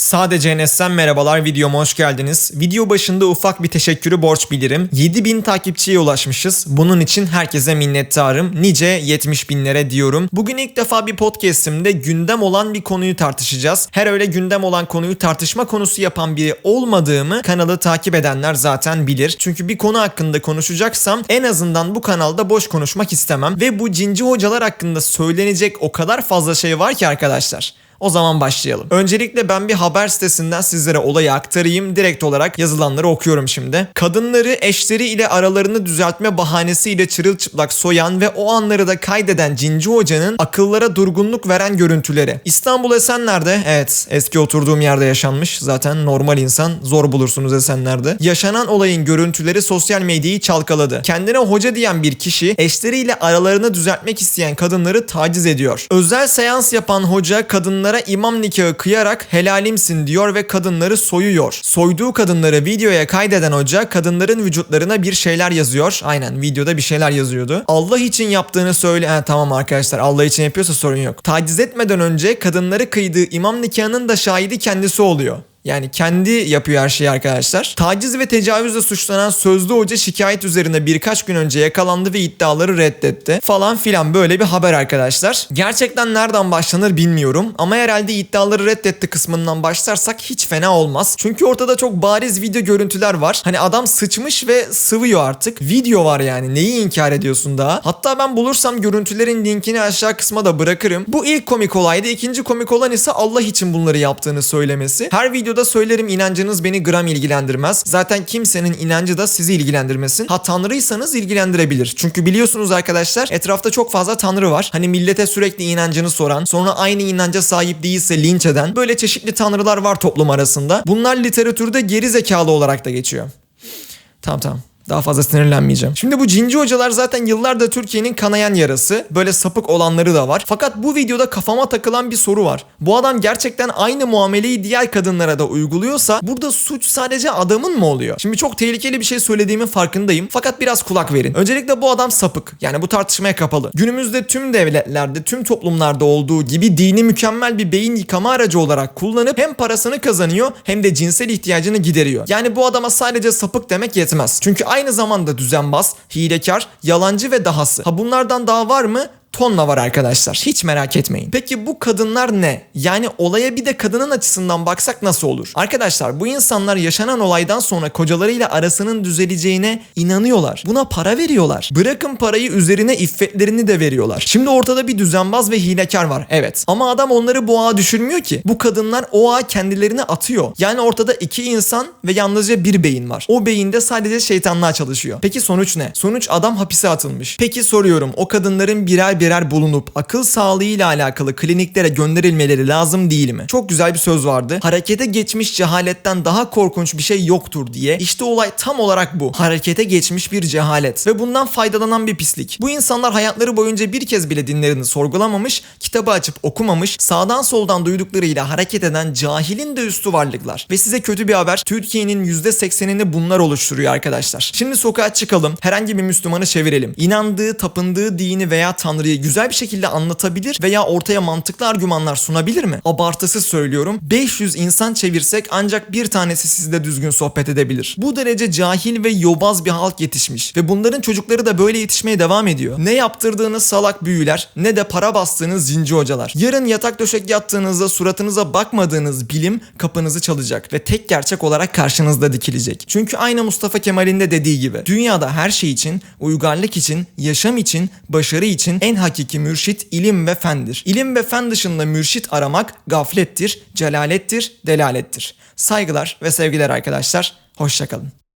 Sadece Enes'ten merhabalar videoma hoş geldiniz. Video başında ufak bir teşekkürü borç bilirim. 7000 takipçiye ulaşmışız. Bunun için herkese minnettarım. Nice 70 binlere diyorum. Bugün ilk defa bir podcastimde gündem olan bir konuyu tartışacağız. Her öyle gündem olan konuyu tartışma konusu yapan biri olmadığımı kanalı takip edenler zaten bilir. Çünkü bir konu hakkında konuşacaksam en azından bu kanalda boş konuşmak istemem. Ve bu cinci hocalar hakkında söylenecek o kadar fazla şey var ki arkadaşlar. O zaman başlayalım. Öncelikle ben bir haber sitesinden sizlere olayı aktarayım. Direkt olarak yazılanları okuyorum şimdi. Kadınları eşleri ile aralarını düzeltme bahanesiyle çırılçıplak soyan ve o anları da kaydeden Cinci Hoca'nın akıllara durgunluk veren görüntüleri. İstanbul Esenler'de evet eski oturduğum yerde yaşanmış. Zaten normal insan zor bulursunuz Esenler'de. Yaşanan olayın görüntüleri sosyal medyayı çalkaladı. Kendine hoca diyen bir kişi eşleriyle aralarını düzeltmek isteyen kadınları taciz ediyor. Özel seans yapan hoca kadınlara imam nikahı kıyarak helalimsin diyor ve kadınları soyuyor. Soyduğu kadınları videoya kaydeden hoca kadınların vücutlarına bir şeyler yazıyor. Aynen videoda bir şeyler yazıyordu. Allah için yaptığını söyle. Ha, tamam arkadaşlar Allah için yapıyorsa sorun yok. Taciz etmeden önce kadınları kıydığı imam nikahının da şahidi kendisi oluyor. Yani kendi yapıyor her şeyi arkadaşlar. Taciz ve tecavüzle suçlanan sözlü hoca şikayet üzerine birkaç gün önce yakalandı ve iddiaları reddetti. Falan filan böyle bir haber arkadaşlar. Gerçekten nereden başlanır bilmiyorum ama herhalde iddiaları reddetti kısmından başlarsak hiç fena olmaz. Çünkü ortada çok bariz video görüntüler var. Hani adam sıçmış ve sıvıyor artık. Video var yani neyi inkar ediyorsun daha? Hatta ben bulursam görüntülerin linkini aşağı kısma da bırakırım. Bu ilk komik olaydı. İkinci komik olan ise Allah için bunları yaptığını söylemesi. Her video videoda söylerim inancınız beni gram ilgilendirmez. Zaten kimsenin inancı da sizi ilgilendirmesin. Ha tanrıysanız ilgilendirebilir. Çünkü biliyorsunuz arkadaşlar etrafta çok fazla tanrı var. Hani millete sürekli inancını soran, sonra aynı inanca sahip değilse linç eden böyle çeşitli tanrılar var toplum arasında. Bunlar literatürde geri zekalı olarak da geçiyor. Tamam tamam. Daha fazla sinirlenmeyeceğim. Şimdi bu cinci hocalar zaten yıllardır Türkiye'nin kanayan yarası. Böyle sapık olanları da var. Fakat bu videoda kafama takılan bir soru var. Bu adam gerçekten aynı muameleyi diğer kadınlara da uyguluyorsa burada suç sadece adamın mı oluyor? Şimdi çok tehlikeli bir şey söylediğimin farkındayım. Fakat biraz kulak verin. Öncelikle bu adam sapık. Yani bu tartışmaya kapalı. Günümüzde tüm devletlerde, tüm toplumlarda olduğu gibi dini mükemmel bir beyin yıkama aracı olarak kullanıp hem parasını kazanıyor hem de cinsel ihtiyacını gideriyor. Yani bu adama sadece sapık demek yetmez. Çünkü aynı zamanda düzenbaz, hilekar, yalancı ve dahası. Ha bunlardan daha var mı? Tonla var arkadaşlar. Hiç merak etmeyin. Peki bu kadınlar ne? Yani olaya bir de kadının açısından baksak nasıl olur? Arkadaşlar bu insanlar yaşanan olaydan sonra kocalarıyla arasının düzeleceğine inanıyorlar. Buna para veriyorlar. Bırakın parayı üzerine iffetlerini de veriyorlar. Şimdi ortada bir düzenbaz ve hilekar var. Evet. Ama adam onları bu ağa düşürmüyor ki. Bu kadınlar o ağa kendilerini atıyor. Yani ortada iki insan ve yalnızca bir beyin var. O beyinde sadece şeytanlığa çalışıyor. Peki sonuç ne? Sonuç adam hapise atılmış. Peki soruyorum o kadınların birer bulunup akıl sağlığı ile alakalı kliniklere gönderilmeleri lazım değil mi? Çok güzel bir söz vardı. Harekete geçmiş cehaletten daha korkunç bir şey yoktur diye. İşte olay tam olarak bu. Harekete geçmiş bir cehalet ve bundan faydalanan bir pislik. Bu insanlar hayatları boyunca bir kez bile dinlerini sorgulamamış, kitabı açıp okumamış, sağdan soldan duyduklarıyla hareket eden cahilin de üstü varlıklar. Ve size kötü bir haber. Türkiye'nin %80'ini bunlar oluşturuyor arkadaşlar. Şimdi sokağa çıkalım. Herhangi bir Müslümanı çevirelim. İnandığı, tapındığı dini veya tanrıyı güzel bir şekilde anlatabilir veya ortaya mantıklı argümanlar sunabilir mi? Abartısız söylüyorum. 500 insan çevirsek ancak bir tanesi sizle düzgün sohbet edebilir. Bu derece cahil ve yobaz bir halk yetişmiş ve bunların çocukları da böyle yetişmeye devam ediyor. Ne yaptırdığınız salak büyüler ne de para bastığınız zinci hocalar. Yarın yatak döşek yattığınızda suratınıza bakmadığınız bilim kapınızı çalacak ve tek gerçek olarak karşınızda dikilecek. Çünkü aynı Mustafa Kemal'in de dediği gibi dünyada her şey için, uygarlık için, yaşam için, başarı için en hakiki mürşit ilim ve fendir. İlim ve fen dışında mürşit aramak gaflettir, celalettir, delalettir. Saygılar ve sevgiler arkadaşlar. Hoşçakalın.